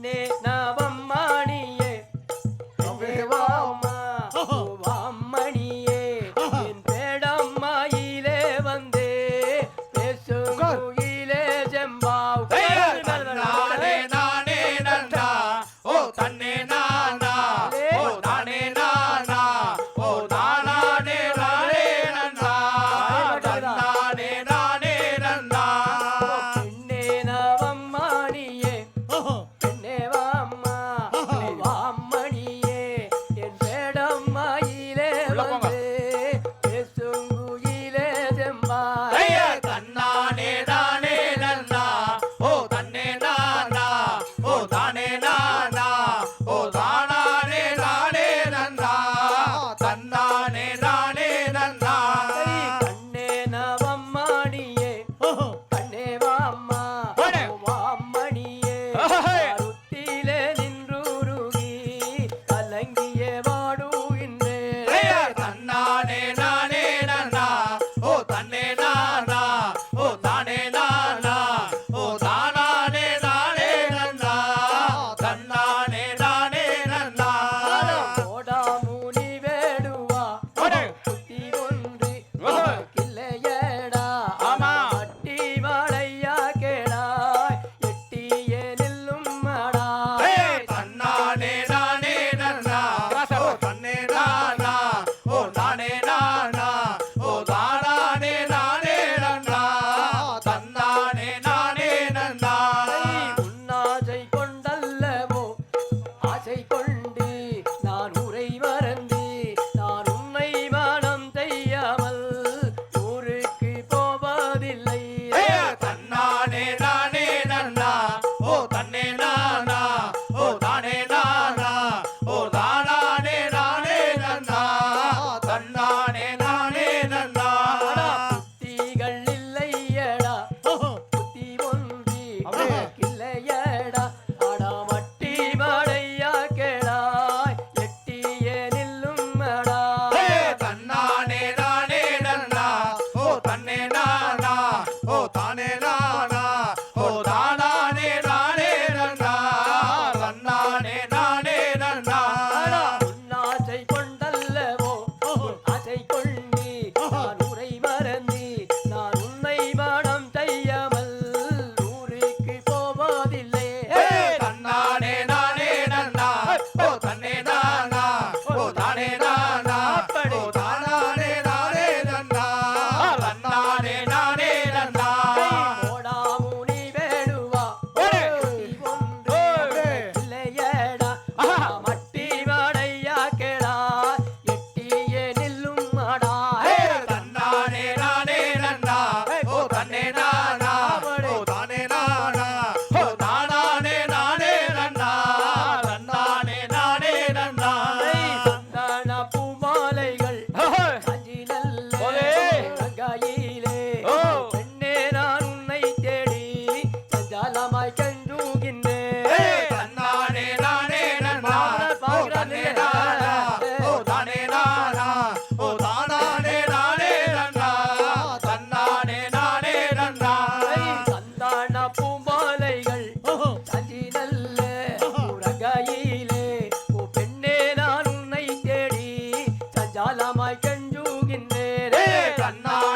name. 人呐。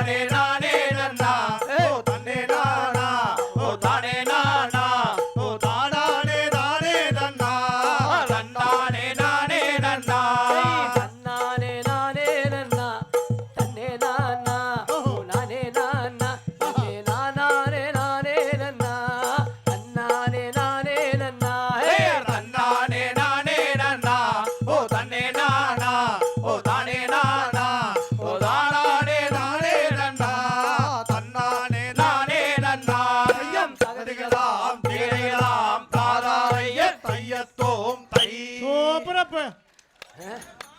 சதிகளாம் தேடைகளாம் தாதாரைய தையத்தோம் தை சூப்பரப்பு.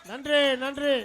நன்றி நன்றி.